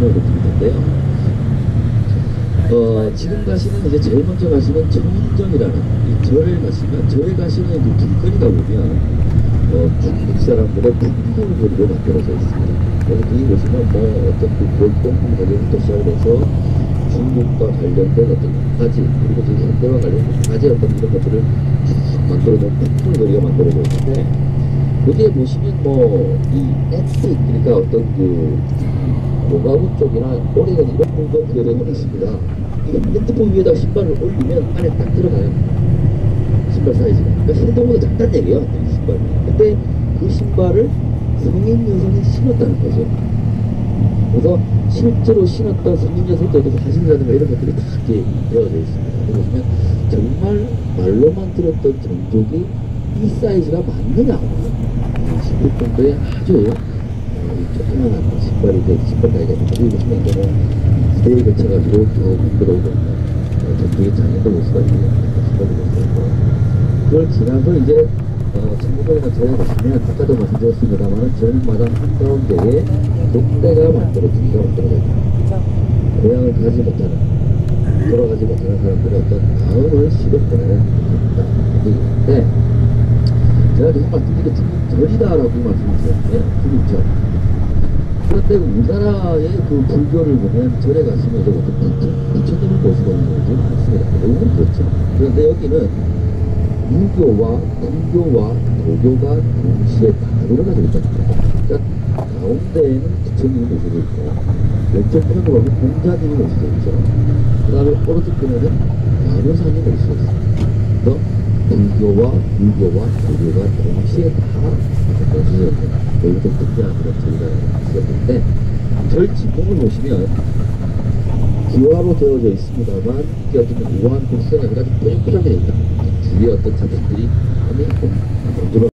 설명을 드릴 텐데요. 어, 지금 가시는 이제 제일 먼저 가시는 청정이라는 이 절에 가시면 절에 가시는 그 길거리가 보면 어, 중국 사람들의 풍물거리로 만들어져 있습니다. 그래서 거기 보시면 뭐 어떤 그 골동 가게부터 시작해서 중국과 관련된 어떤 가지 그리고 지금 현대와 관련된 가지 어떤 이런 것들을 쭉 만들어 놓은 풍물거리가 만들어져 있는데 거기에 보시면 뭐이 앤틱 그러니까 어떤 그 노가우 쪽이나 오래된 이런 물건 들여놓은 있습니다. 이게 핸드폰 위에다 신발을 올리면 안에 딱 들어가요. 신발 사이즈가. 그러니까 핸드폰보다 작다는 얘기예요. 이 신발이. 근데 그 신발을 성인 여성이 신었다는 거죠. 그래서 실제로 신었던 성인 여성들도 사진이라든가 이런 것들이 다 이렇게 되어져 있습니다. 보시면 정말 말로만 들었던 종족이 이 사이즈가 맞느냐 싶을 정도의 아주 어, 이 조그만한 신발이 돼 신발 가게가 있는데 여기 보시면 이제 뭐 스테이 거쳐가지고 쭉 들어오고 전통의 장인도 볼 수가 있고요. 신발도 볼 수가 있고 그걸 지나서 이제 어, 천국원이나 저에 가시면 아까도 말씀드렸습니다만 전마당 한가운데에 만들어지기가 만들어져 있다. 고향을 가지 못하는 돌아가지 못하는 사람들의 어떤 마음을 시력보내는 겁니다. 근데 제가 계속 말씀드린 중국 절이다라고 말씀을 드렸는데 중국절. 그런데 우리나라의 그 불교를 보면 절에 가시면 이제 보통 부처, 부처 님을 모시고 있는 경우들이 많습니다. 대부분 그렇죠. 그런데 여기는 유교와 불교와 도교가 동시에 다루를 가지고 있잖아요. 그러니까 가운데에는 부처님이 모시고 있고 왼쪽 편으로 보면 공자님이 모시고 있죠. 그 다음에 오른쪽 편에는 마루산이 모시고 있습니다. 불교와 유교와 도교가 동시에 다좀 특별한 그런 절이라는 있었는데 절 지붕을 보시면 기와로 되어져 있습니다만 이게 어떤 우한 곡선이 아니라 좀 뾰족뾰족해 있다. 주위에 어떤 자들이 많이 건드려